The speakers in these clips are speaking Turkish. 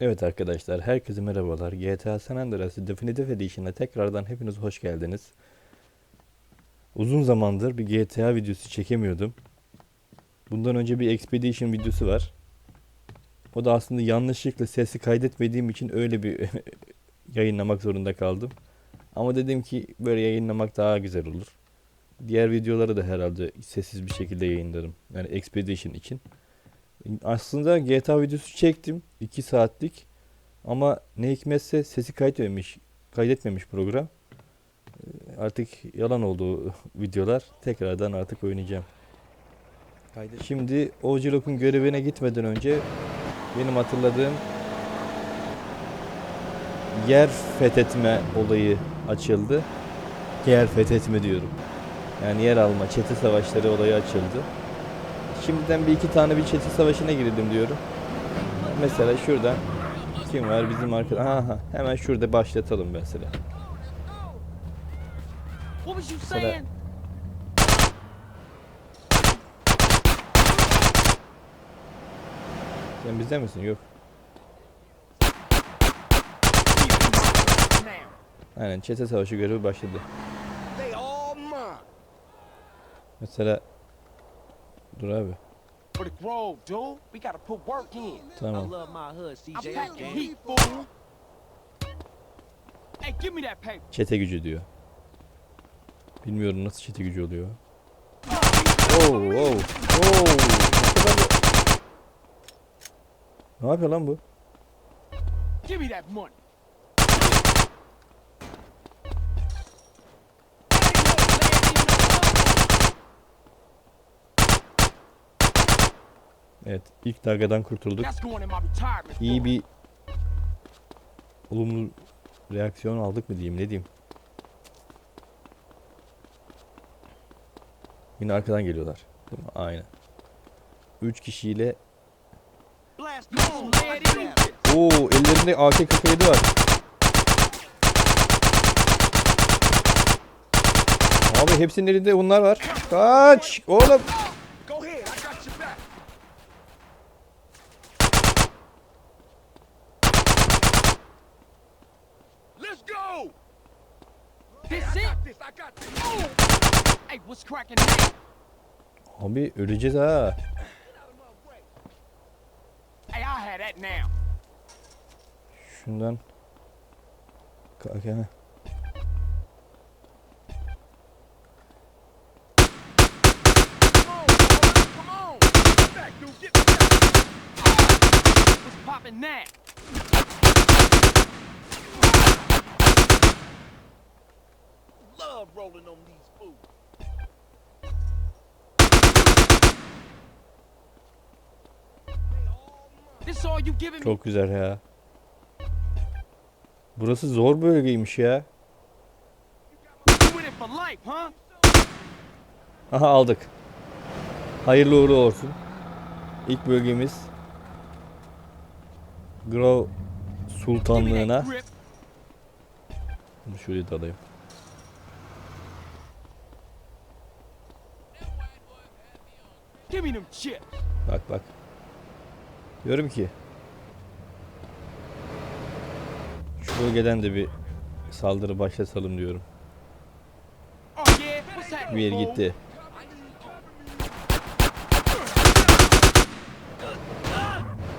Evet arkadaşlar, herkese merhabalar. GTA San Andreas Definitive Edition'a tekrardan hepiniz hoş geldiniz. Uzun zamandır bir GTA videosu çekemiyordum. Bundan önce bir Expedition videosu var. O da aslında yanlışlıkla sesi kaydetmediğim için öyle bir yayınlamak zorunda kaldım. Ama dedim ki böyle yayınlamak daha güzel olur. Diğer videoları da herhalde sessiz bir şekilde yayınlarım. Yani Expedition için. Aslında GTA videosu çektim 2 saatlik ama ne hikmetse sesi kaydetmemiş kaydetmemiş program. Ee, Artık yalan oldu videolar. Tekrardan artık oynayacağım. Şimdi Ovcilok'un görevine gitmeden önce benim hatırladığım yer fethetme olayı açıldı. Yer fethetme diyorum. Yani yer alma, çete savaşları olayı açıldı. Şimdiden bir iki tane bir çete savaşına girdim diyorum. Mesela şuradan kim var bizim arkadaş? Aha hemen şurada başlatalım mesela. You Mesela-? Sen bizde misin? Yok. Aynen çete savaşı görevi başladı. Mesela dur abi. For the grove, dude. We gotta put work in. Tamam. Çete gücü diyor. Bilmiyorum nasıl çete gücü oluyor. Oo, oo, oo. Ne kadar da- Ne yapıyor lan bu? Give me that money. Evet, ilk dalgadan kurtulduk. İyi bir olumlu reaksiyon aldık mı diyeyim, ne diyeyim? Yine arkadan geliyorlar. Değil mi? Aynen. 3 kişiyle. Oo ellerinde AK-47 var. Abi hepsinin elinde bunlar var. Kaç! Oğlum! Go ahead, I got your back. Let's go. This it? This, I got this. Hey, what's cracking now? Abi öleceğiz ha. Hey, I had that now. Şundan. Kalk ha. Come on, boy. Come on. Get back, dude. Get back. What's popping now? love rolling on these fools. Çok güzel ya. Burası zor bölgeymiş ya. Aha aldık. Hayırlı uğurlu olsun. İlk bölgemiz me Sultanlığına. şuraya da alayım. Bak bak. Diyorum ki şu bölgeden de bir saldırı başlatalım diyorum. Bir gitti.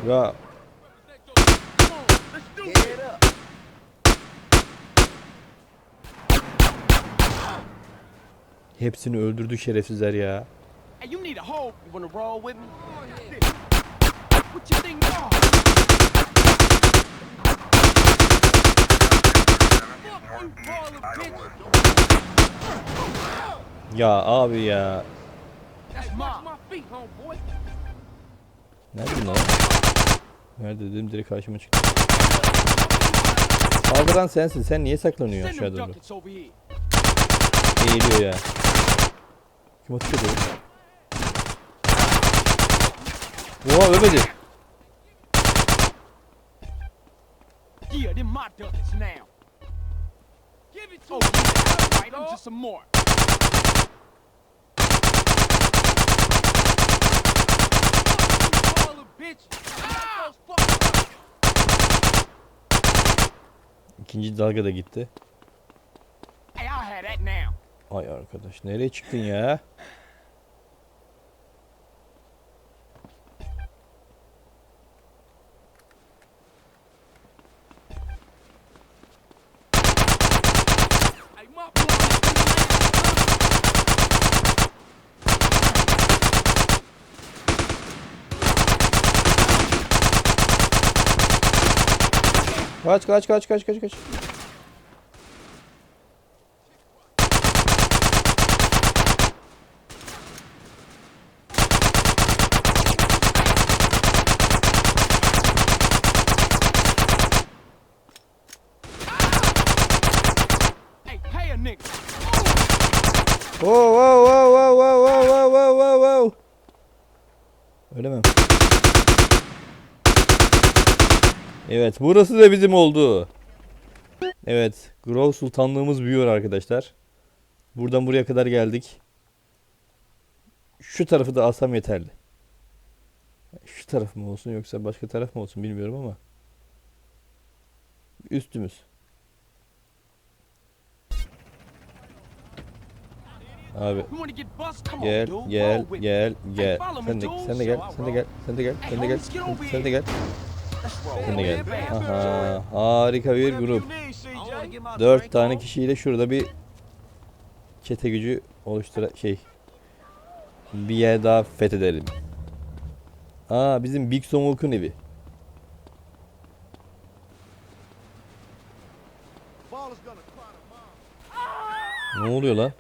Ya hepsini öldürdü şerefsizler ya. Hey, you need a hoe. You wanna roll with me? Ya abi ya. Nerede lan? Nerede dedim direkt karşıma çıktı. Saldıran sensin. Sen niye saklanıyorsun aşağı doğru? Eğiliyor ya. Kim atıyor? Oha ölmedi. My duck now. Give it to oh, me. Fight him just some more. Ah! İkinci dalga da gitti. Ay arkadaş nereye çıktın ya? Kaç kaç kaç kaç kaç kaç. Hey, pay a nigga. Wow wow wow wow wow wow wow wow wow wow. Öyle mi? Evet burası da bizim oldu. Evet Grove Sultanlığımız büyüyor arkadaşlar. Buradan buraya kadar geldik. Şu tarafı da alsam yeterli. Şu taraf mı olsun yoksa başka taraf mı olsun bilmiyorum ama. Üstümüz. Abi Gel, gel, gel, gel. Sen de, sen de gel, sen de gel, sen de gel, sen de gel, sen de gel, sen de gel. Bam, bam, Aha, harika bir grup. Dört tane kişiyle şurada bir çete gücü oluştura şey bir yer daha fethedelim. Aa bizim Big Somok'un evi. Ne oluyor lan?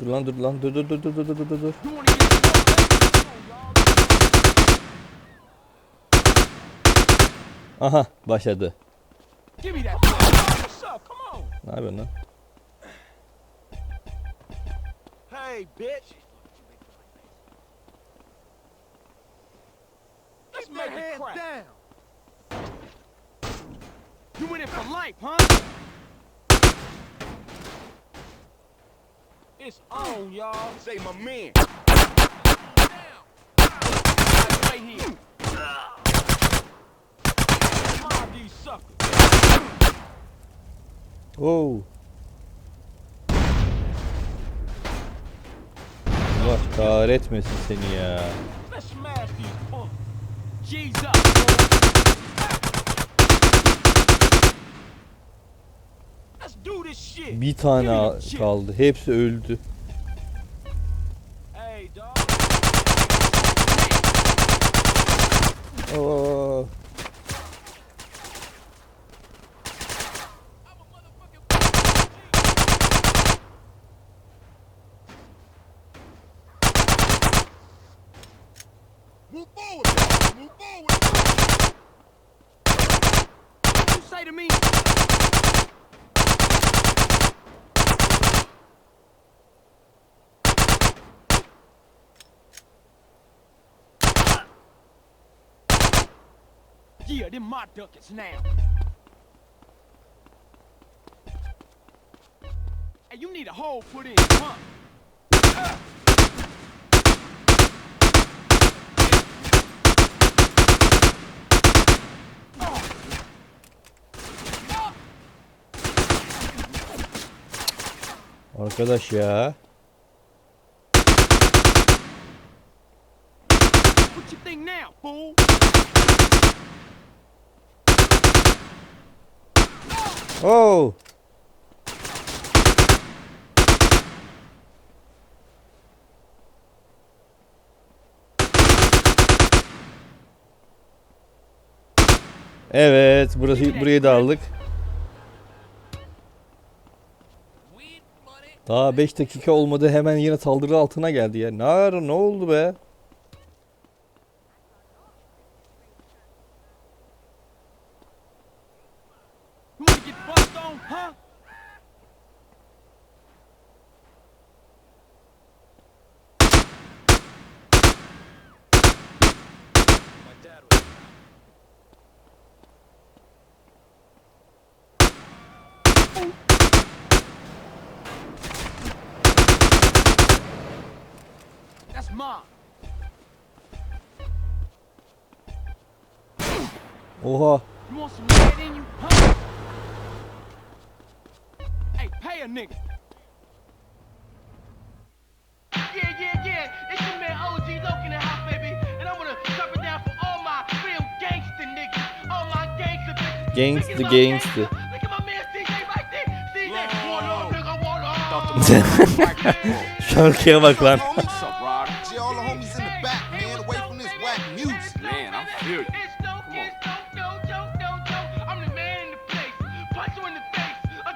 Dur lan dur lan dur dur dur dur dur dur dur dur. You wanna get bust? Aha başladı. Ne yapıyorsun lan? Hey, bitch. Let's make it crack. down. You in it for life, huh? It's on, y'all. Say my man. Right here. Oo. Allah kahretmesin seni ya. Bir tane kaldı. Hepsi öldü. Oo. Yeah, them my ducats now. Hey, you need a hole put in, huh? Arkadaş ya. What you think now, fool? Oo. Evet, burası burayı da aldık. Daha 5 dakika olmadı hemen yine saldırı altına geldi ya. Ne ara ne oldu be?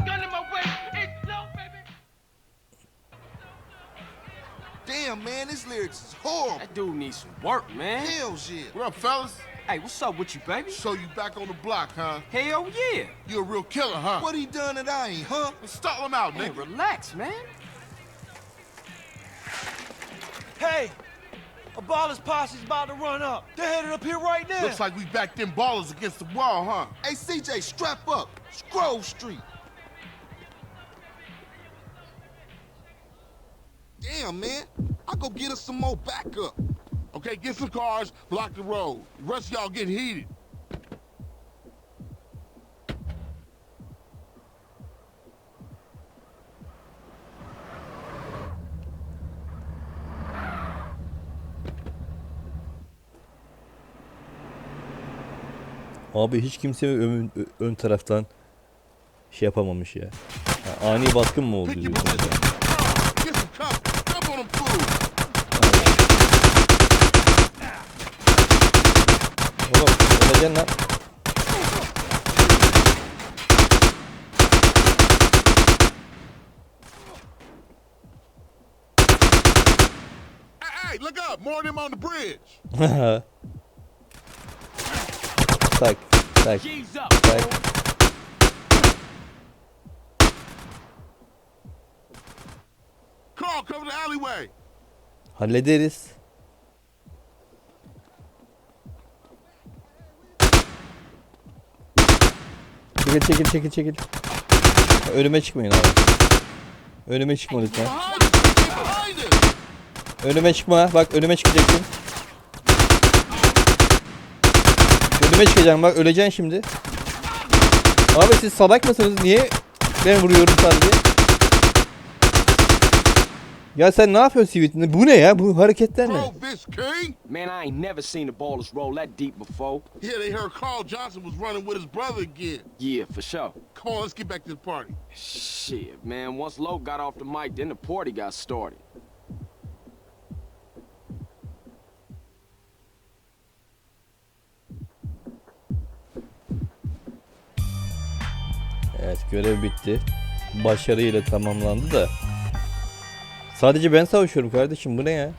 Gun in my waist. It's no, baby. Damn, man, this lyrics is horrible. That dude needs some work, man. Hell shit. What up, fellas? Hey, what's up with you, baby? So you back on the block, huh? Hell yeah. You a real killer, huh? What he done that I ain't, huh? Well, stall him out, Man, nigga. relax, man. Hey, a baller's posse's about to run up. They're headed up here right now. Looks like we backed them ballers against the wall, huh? Hey, CJ, strap up. Scrove Street. Damn, man. I go get us some more backup. Okay, get some cars, block the road. The rest of y'all get heated. Abi hiç kimse ön, ön taraftan şey yapamamış ya. Ya ani baskın mı oldu diyorsun Oğlum öleceksin lan. Hey, hey, look up. More of them on the bridge. tak tak G's up. tak. Carl, cover the alleyway. Hallederiz. Çekil çekil çekil çekil. Önüme çıkmayın abi. Önüme çıkma lütfen. Önüme çıkma. Bak önüme çıkacaksın. Önüme çıkacaksın bak öleceksin şimdi. Abi siz salak mısınız? Niye ben vuruyorum sadece? Ya sen ne yapıyorsun Sivit'inde? Bu ne ya? Bu hareketler ne? King. Man, I ain't never seen the ballers roll that deep before. Yeah, they heard Carl Johnson was running with his brother again. Yeah, for sure. Come on, let's get back to the party. Shit, man. Once Lowe got off the mic, then the party got started. Evet görev bitti. Başarıyla tamamlandı da. Sadece ben savaşıyorum kardeşim bu ne ya?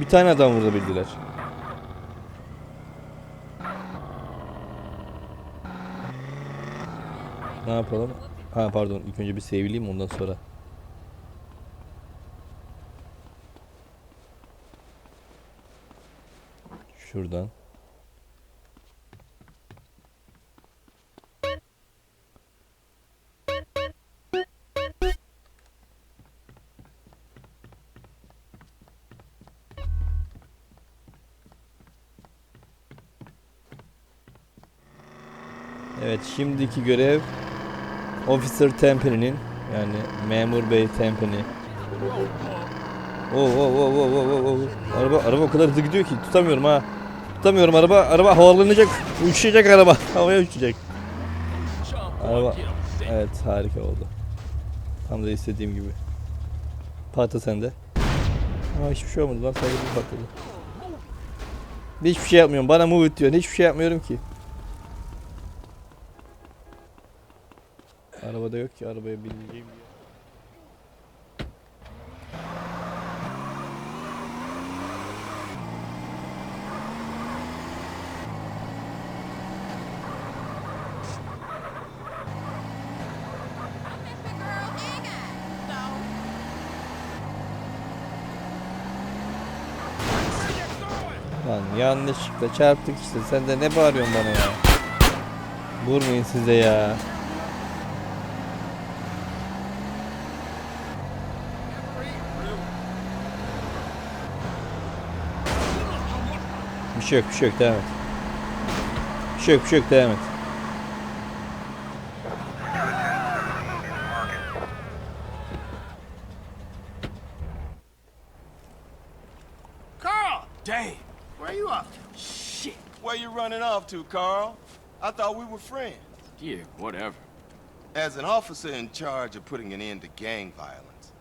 Bir tane adam vurabildiler. Ne yapalım? Ha pardon ilk önce bir sevileyim ondan sonra. Şuradan. Şimdiki görev Officer Tempe'nin yani Memur Bey Tempe'ni. Oo oo oo oo oo oo oo. Araba araba o kadar hızlı gidiyor ki tutamıyorum ha. Tutamıyorum araba araba havalanacak. Uçacak araba. Havaya uçacak. Araba evet harika oldu. Tam da istediğim gibi. Patla sende. Ama hiçbir şey olmadı lan sadece bir patladı. Hiçbir şey yapmıyorum. Bana move it diyor. Hiçbir şey yapmıyorum ki. Arabada yok ki arabaya bineceğim diye. Lan yanlışlıkla çarptık işte. Sen de ne bağırıyorsun bana ya? Vurmayın size ya. Shook, shook, damn it. Shook, shook, damn it. Carl! Dave, where are you up to? Shit! Where you running off to, Carl? I thought we were friends. Yeah, whatever. As an officer in charge of putting an end to gang violence,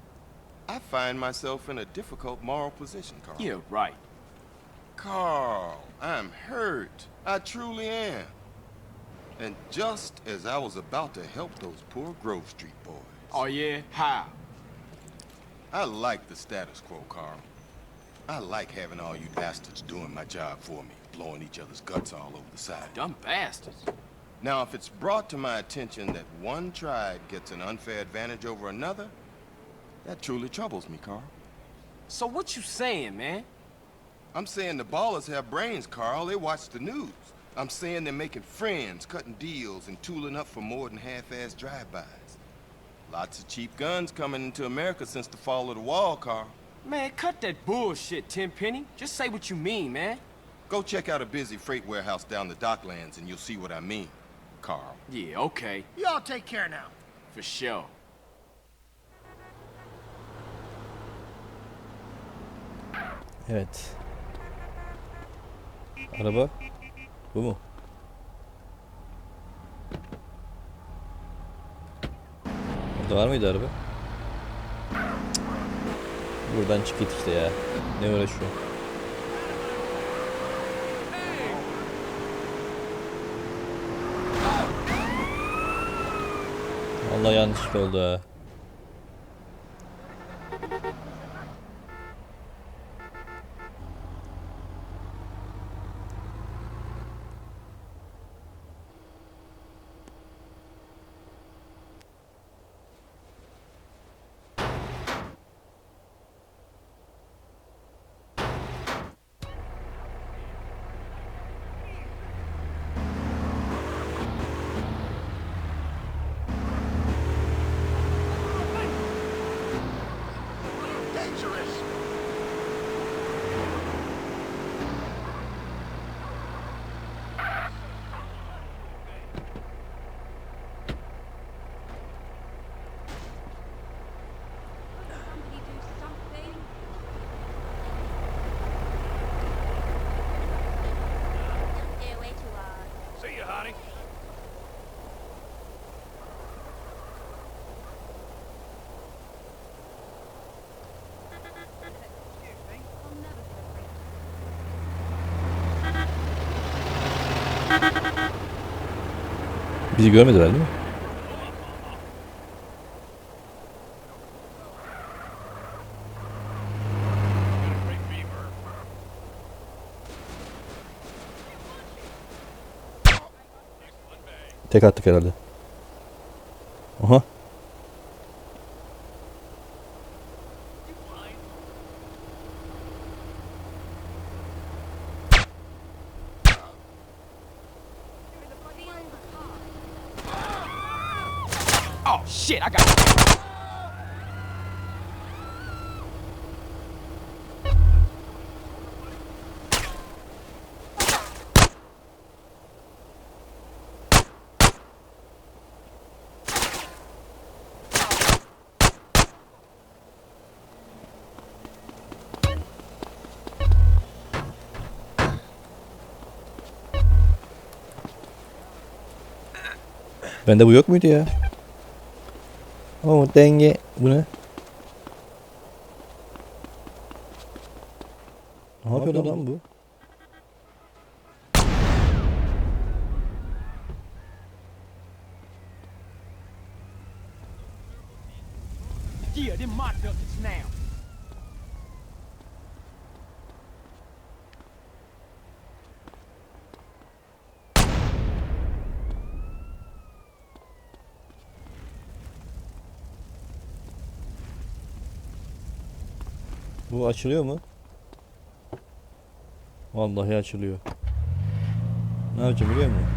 I find myself in a difficult moral position, Carl. Yeah, right. Carl, I'm hurt. I truly am. And just as I was about to help those poor Grove Street boys, Oh, yeah? How? I like the status quo, Carl. I like having all you bastards doing my job for me, blowing each other's guts all over the side. Dumb bastards. Now, if it's brought to my attention that one tribe gets an unfair advantage over another, that truly troubles me, Carl. So what you saying, man? I'm saying the ballers have brains, Carl. They watch the news. I'm saying they're making friends, cutting deals, and tooling up for more than half-assed drive-bys. Lots of cheap guns coming into America since the fall of the wall, Carl. Man, cut that bullshit, Tenpenny. Just say what you mean, man. Go check out a busy freight warehouse down the docklands and you'll see what I mean, Carl. Yeah, okay. Y'all take care now. For sure. Evet. Araba. Bu mu? Burada var mıydı araba? Buradan çık git işte ya. Ne uğraşıyor? Allah yanlış oldu ha. Bizi görmediler değil mi? Tek attık herhalde. Aha. Oh, shit, I got... Bende bu yok muydu ya? O denge. Bu? Ne yapıyor lan bu? Yeah, them my ducats now. Bu açılıyor mu? Vallahi açılıyor. Ne yapacağım biliyor musun?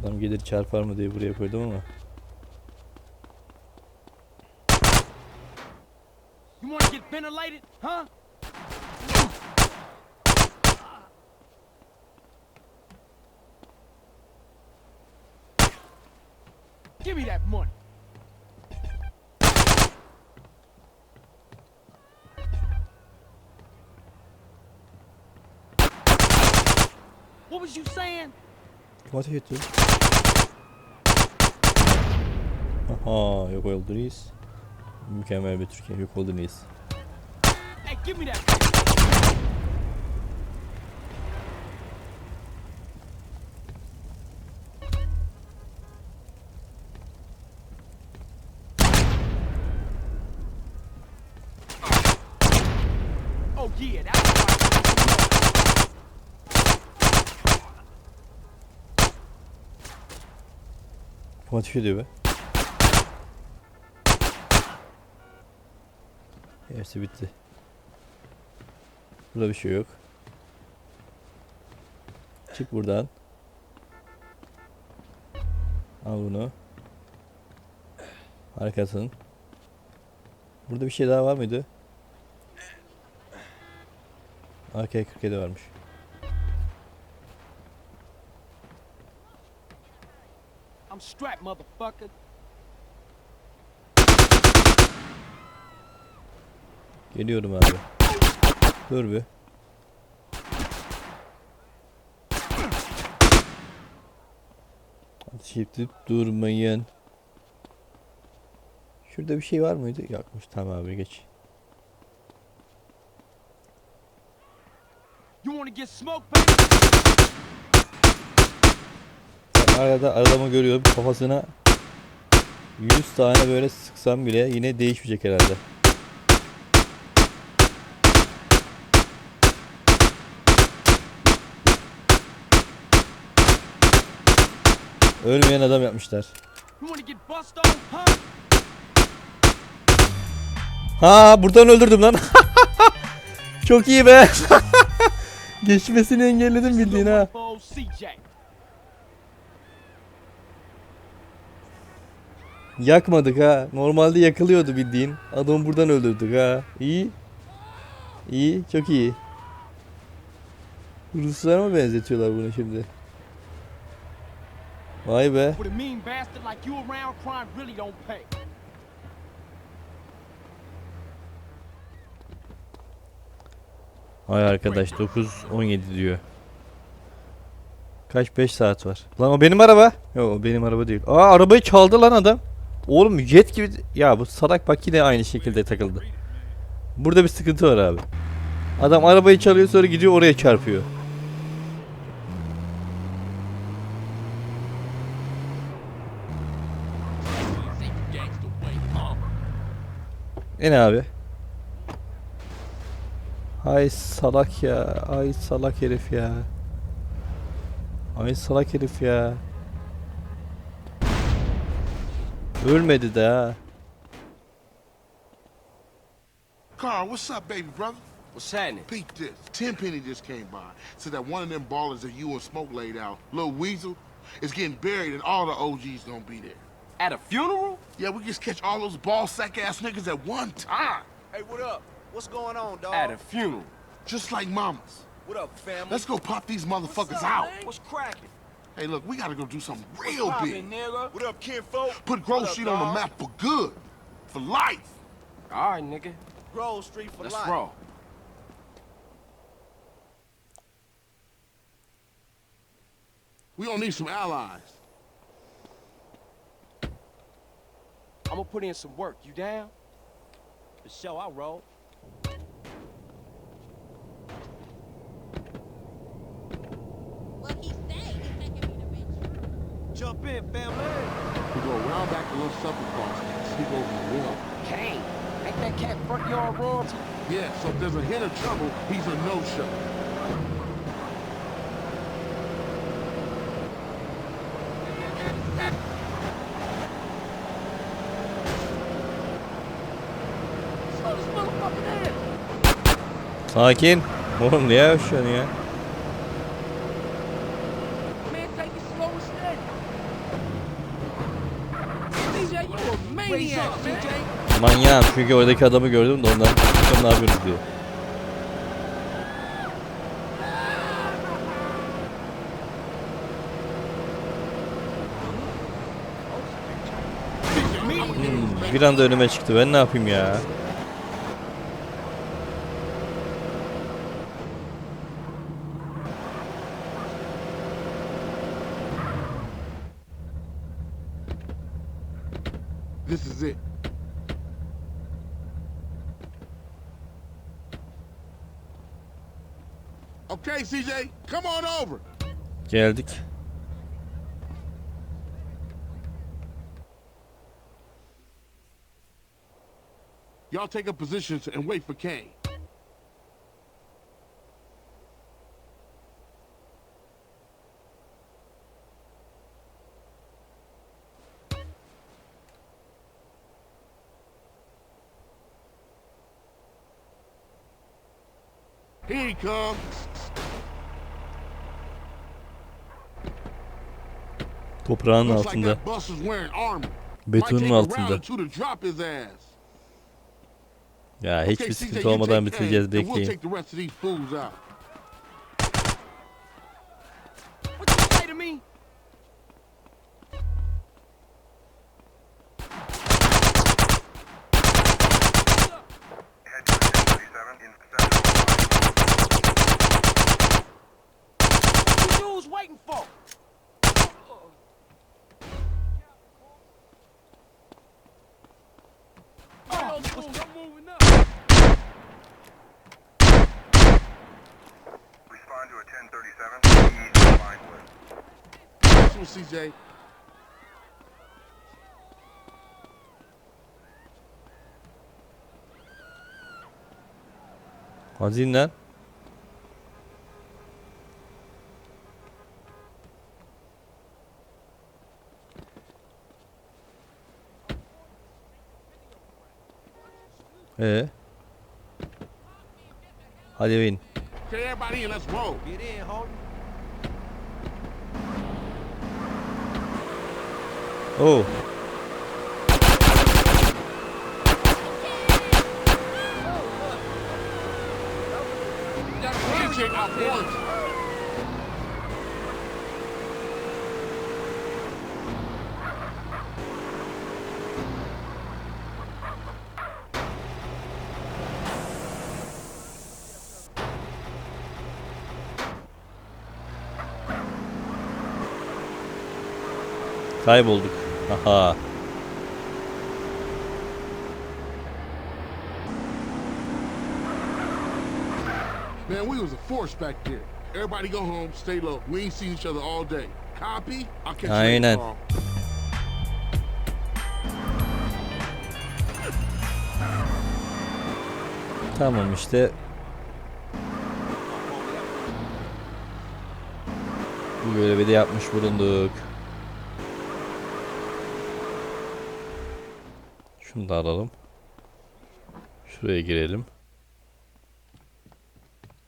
Adam gelir çarpar mı diye buraya koydum ama. You want to get ventilated, huh? Give me that money. What was you saying? Kim ateş etti? Aha yok oldu reis. Mükemmel bir Türkiye yok oldu reis. Hey, give me that. Oh yeah, that's right. Kim ateş ediyor be? Hepsi bitti. Burada bir şey yok. Çık buradan. Al bunu. Harikasın. Burada bir şey daha var mıydı? AK-47 varmış. I'm strapped, motherfucker. Geliyorum abi. Dur bir. Ateş edip durmayın. Şurada bir şey var mıydı? Yokmuş. Tamam abi geç. You want to get smoked, baby? Ben arada adamı görüyorum kafasına 100 tane böyle sıksam bile yine değişmeyecek herhalde. Ölmeyen adam yapmışlar. Ha buradan öldürdüm lan. Çok iyi be. Geçmesini engelledim bildiğin ha. For old CJ. Yakmadık ha. Normalde yakılıyordu bildiğin. Adamı buradan öldürdük ha. İyi. İyi, çok iyi. Ruslara mı benzetiyorlar bunu şimdi? Vay be. With a mean bastard like you around, crime really don't pay. Vay arkadaş 9 17 diyor. Kaç 5 saat var. Lan o benim araba. Yok o benim araba değil. Aa arabayı çaldı lan adam. Oğlum jet gibi ya bu salak bak yine aynı şekilde takıldı. Burada bir sıkıntı var abi. Adam arabayı çalıyor sonra gidiyor oraya çarpıyor. En abi. Ay salak ya. Ay salak herif ya. Ay salak herif ya. Ölmedi de ha. Carl, what's up, baby brother? What's happening? Peep this. Tenpenny just came by. Said that one of them ballers that you and Smoke laid out, Lil Weasel, is getting buried and all the OGs gonna be there. At a funeral? Yeah, we just catch all those ball sack ass niggas at one time. Hey, what up? What's going on, dog? At a funeral. Just like mamas. What up, family? Let's go pop these motherfuckers out. What's cracking? Hey, look, we gotta go do something real big. nigga? What up, kinfolk? Put Grove What up, Street on the map for good. For life. All right, nigga. Grove Street for Let's life. roll. We gonna need some allies. I'm gonna put in some work. You down? For sure, I'll roll. What he say? He's taking me to Ventura. Jump in, family. We go around back to Little Supper Cross and sneak over the wall. Kane, ain't that cat front yard royalty? Yeah, so if there's a hint of trouble, he's a no-show. Slow this motherfucker down. Sakin. Oğlum ne yaşıyorsun ya? Manyağım çünkü oradaki adamı gördüm de ondan "Sen ne yapıyorsunuz diyor. Hmm, bir anda önüme çıktı. Ben ne yapayım ya? CJ, come on over. Geldik. Y'all take up positions and wait for Kane. Here he comes. Toprağın altında. Betonun altında. Ya hiçbir sıkıntı olmadan bitireceğiz bekleyin. take the rest of these fools out. What you say to me? What you dudes waiting for? Oh, what's I'm moving up. Respond to a 1037. East One, CJ. Hadi in lan. Ee? Hadi bin. Okay, everybody in, let's roll. Get in, homie. Oh. Kaybolduk. Aha. Man, we was a force back there. Everybody go home, stay low. We ain't seen each other all day. Copy? I'll catch you Aynen. later, Carl. Tamam işte. Bu görevi de yapmış bulunduk. Şunu da alalım. Şuraya girelim.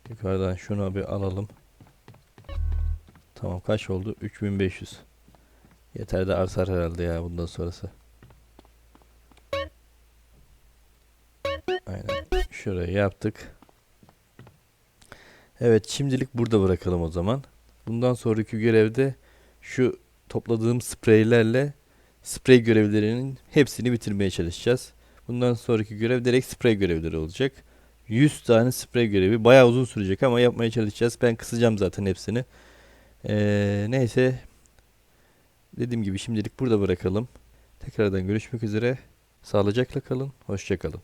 Yukarıdan şunu bir alalım. Tamam kaç oldu? 3500. Yeter de artar herhalde ya bundan sonrası. Aynen. Şurayı yaptık. Evet şimdilik burada bırakalım o zaman. Bundan sonraki görevde şu topladığım spreylerle sprey görevlerinin hepsini bitirmeye çalışacağız. Bundan sonraki görev direkt sprey görevleri olacak. 100 tane sprey görevi bayağı uzun sürecek ama yapmaya çalışacağız. Ben kısacağım zaten hepsini. Ee, neyse. Dediğim gibi şimdilik burada bırakalım. Tekrardan görüşmek üzere. Sağlıcakla kalın. Hoşça kalın.